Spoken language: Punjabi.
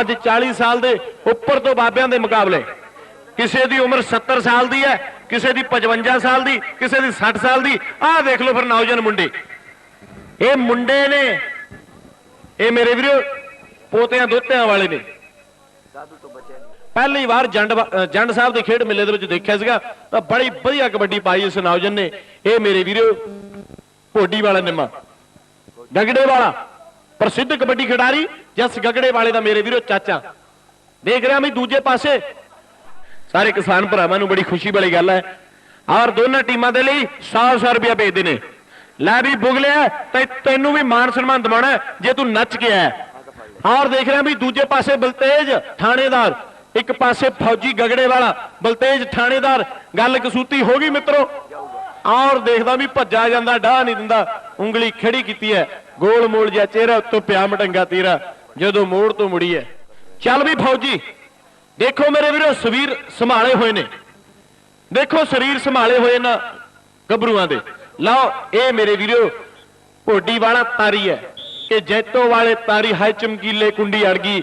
ਅੱਜ 40 ਸਾਲ ਦੇ ਉੱਪਰ ਤੋਂ ਬਾਬਿਆਂ ਦੇ ਮੁਕਾਬਲੇ। ਕਿਸੇ ਦੀ ਉਮਰ 70 ਸਾਲ ਦੀ ਹੈ, ਕਿਸੇ ਦੀ 55 ਸਾਲ ਦੀ, ਕਿਸੇ ਦੀ 60 ਸਾਲ ਦੀ। ਆਹ ਦੇਖ ਲਓ ਫਿਰ ਨੌਜਵਾਨ ਮੁੰਡੇ। ਇਹ ਮੁੰਡੇ ਨੇ, ਇਹ ਮੇਰੇ ਵੀਰੋ, ਪੋਤਿਆਂ ਦੋਤਿਆਂ ਵਾਲੇ ਨੇ। ਪਹਿਲੀ ਵਾਰ ਜੰਡ ਜੰਡ ਸਾਹਿਬ ਦੇ ਖੇਡ ਮੇਲੇ ਦੇ ਵਿੱਚ ਦੇਖਿਆ ਸੀਗਾ, ਤਾਂ ਬੜੀ ਵਧੀਆ ਕਬੱਡੀ ਪਾਈ ਇਸ ਨੌਜਵਾਨ ਨੇ। ਇਹ ਮੇਰੇ ਵੀਰੋ ਭੋਡੀ ਵਾਲਾ ਨਿੰਮਾ। ਗਗੜੇ ਵਾਲਾ। ਪ੍ਰਸਿੱਧ ਕਬੱਡੀ ਖਿਡਾਰੀ ਜਸ ਗਗੜੇ ਵਾਲੇ ਦਾ ਮੇਰੇ ਵੀਰੋ ਚਾਚਾ। ਦੇਖ ਰਿਹਾ ਮੈਂ ਦੂਜੇ ਪਾਸੇ। ਸਾਰੇ ਕਿਸਾਨ ਭਰਾਵਾਂ ਨੂੰ ਬੜੀ ਖੁਸ਼ੀ ਵਾਲੀ ਗੱਲ ਹੈ। ਔਰ ਦੋਨਾਂ ਟੀਮਾਂ ਦੇ ਲਈ 100-100 ਰੁਪਇਆ ਭੇਜਦੇ ਨੇ। ਲੈ ਵੀ ਬੁਗਲਿਆ, ਤੇ ਤੈਨੂੰ ਵੀ ਮਾਨ ਸਨਮਾਨ ਦਿਵਾਉਣਾ ਜੇ ਤੂੰ ਨੱਚ ਕੇ ਆਇਆ। ਔਰ ਦੇਖ ਰਿਹਾ ਵੀ ਦੂਜੇ ਪਾਸੇ ਬਲਤੇਜ ਥਾਣੇਦਾਰ, ਇੱਕ ਪਾਸੇ ਫੌਜੀ ਗਗੜੇ ਵਾਲਾ, ਬਲਤੇਜ ਥਾਣੇਦਾਰ। ਗੱਲ ਕਸੂਤੀ ਹੋ ਗਈ ਮਿੱਤਰੋ। ਔਰ ਦੇਖਦਾ ਵੀ ਭੱਜਾ ਜਾਂਦਾ, ਡਾਹ ਨਹੀਂ ਦਿੰਦਾ। ਉਂਗਲੀ ਖੜੀ ਕੀਤੀ ਹੈ। ਗੋਲ ਮੋਲ ਜਿਹਾ ਚਿਹਰਾ ਉੱਤੋਂ ਪਿਆ ਮਟੰਗਾ ਤੀਰਾ। ਜਦੋਂ ਮੋੜ ਤੋਂ ਮੁੜੀ ਹੈ। ਚੱਲ ਵੀ ਫੌਜੀ, ਦੇਖੋ ਮੇਰੇ ਵੀਰੋ, ਸਵੀਰ ਸੰਭਾਲੇ ਹੋਏ ਨੇ। ਦੇਖੋ ਸਰੀਰ ਸੰਭਾਲੇ ਹੋਏ ਨਾ ਗੱਭਰੂਆਂ ਦੇ। ਲਓ, ਇਹ ਮੇਰੇ ਵੀਰੋ ਭੋਡੀ ਵਾਲਾ ਤਾਰੀ ਹੈ। ਕਿ ਜੈਤੋ ਵਾਲੇ ਤਾਰੀ ਹਾਈ ਚਮਕੀਲੇ ਕੁੰਡੀ ਅੜ ਗਈ।